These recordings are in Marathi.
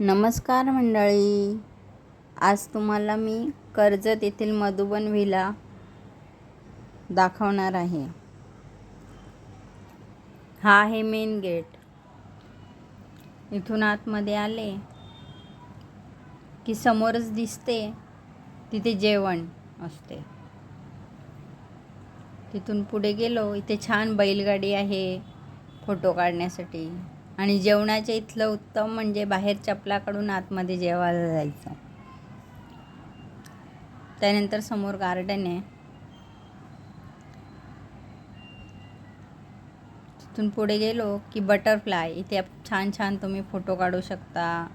नमस्कार मंडळी. आज तुम्हाला मी कर्जत येथील मधुबन व्हिला दाखवणार आहे. हा आहे मेन गेट इथून आतमध्ये आले की समोरच दिसते तिथे जेवण असते. तिथून पुढे गेलो इथे छान बैलगाडी आहे फोटो काढण्यासाठी. आणि जेवणाच्या इथलं उत्तम म्हणजे बाहेर चपला काढून आतमध्ये जेवायला जायचं. त्यानंतर समोर गार्डन आहे. तिथून पुढे गेलो की बटरफ्लाय इथे छान छान तुम्ही फोटो काढू शकता.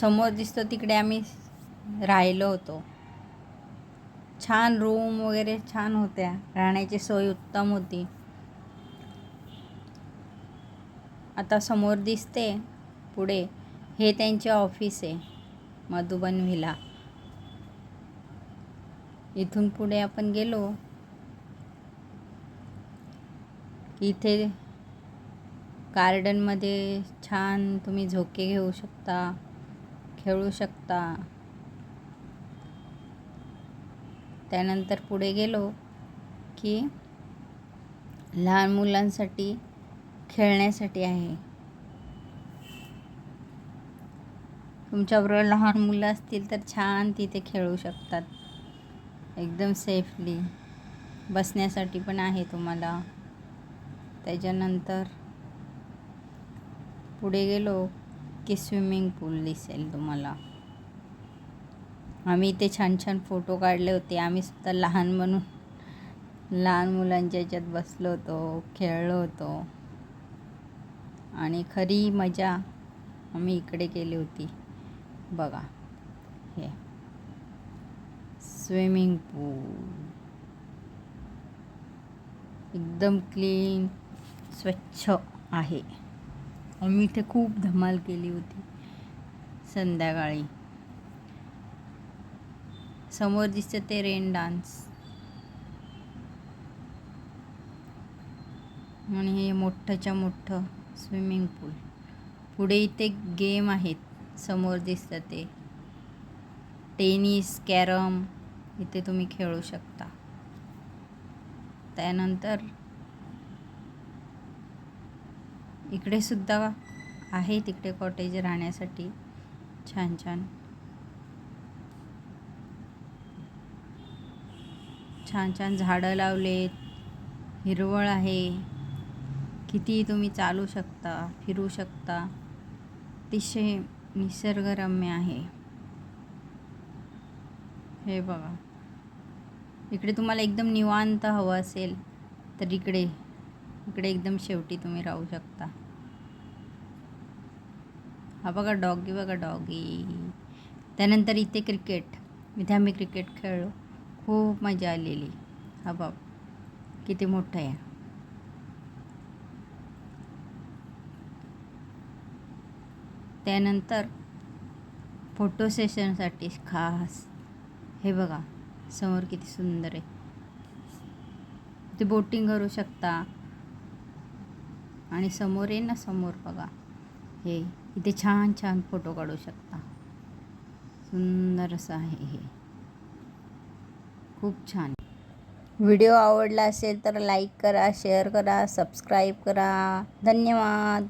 समोर दिसतो तिकडे आम्ही राहिलो होतो. छान रूम वगैरे छान होत्या. राहण्याची सोय उत्तम होती. आता समोर दिसते पुढे. हे त्यांचे ऑफिस आहे. मधुबन व्हिला. इथून पुढे आपण गेलो. इथे गार्डनमध्ये छान तुम्ही झोके घेऊ शकता खेळू शकता. त्यानंतर पुढे गेलो की लहान मुलांसाठी खेळण्यासाठी आहे. तुमच्याबरोबर लहान मुलं असतील तर छान तिथे खेळू शकतात. एकदम सेफली बसण्यासाठी पण आहे तुम्हाला. त्याच्यानंतर पुढे गेलो की स्विमिंग पूल दिसेल तुम्हाला. आम्ही इथे छान छान फोटो काढले होते. आम्ही सुद्धा लहान म्हणून लहान मुलांच्या याच्यात बसलो होतो खेळलो होतो. आणि खरी मजा आम्ही इकडे केली होती. बघा. हे. स्विमिंग पूल एकदम क्लीन स्वच्छ आहे. आम्ही इथे खूप धमाल केली होती. संध्याकाळी. समोर दिसतं ते रेन डान्स आणि हे मोठंच्या मोठं स्विमिंग पूल. पुढे इथे गेम आहेत. समोर दिसतं ते. टेनिस कॅरम इथे तुम्ही खेळू शकता. त्यानंतर इकडे सुद्धा आहे तिकडे कॉटेज राहण्यासाठी. छान छान. छान छान झाडं लावलेत. हिरवळ आहे. कितीही तुम्ही चालू शकता फिरू शकता अतिशय निसर्गरम्य आहे. हे बघा. इकडे तुम्हाला एकदम निवांत हवं असेल तर इकडे इकडे एकदम शेवटी तुम्ही राहू शकता. हा बघा डॉगी बघा डॉगी. त्यानंतर इथे क्रिकेट. इथे आम्ही क्रिकेट खेळलो. खूप मजा आलेली. हा बाप किती मोठं आहे. त्यानंतर फोटो सेशनसाठी खास हे बघा समोर किती सुंदर आहे. ते बोटिंग करू शकता. आणि समोर आहे ना समोर बघा. हे इथे छान छान फोटो काढू शकता. सुंदर असं आहे हे. खूप छान. व्हिडिओ आवडला असेल तर लाईक करा शेअर करा सबस्क्राईब करा. धन्यवाद.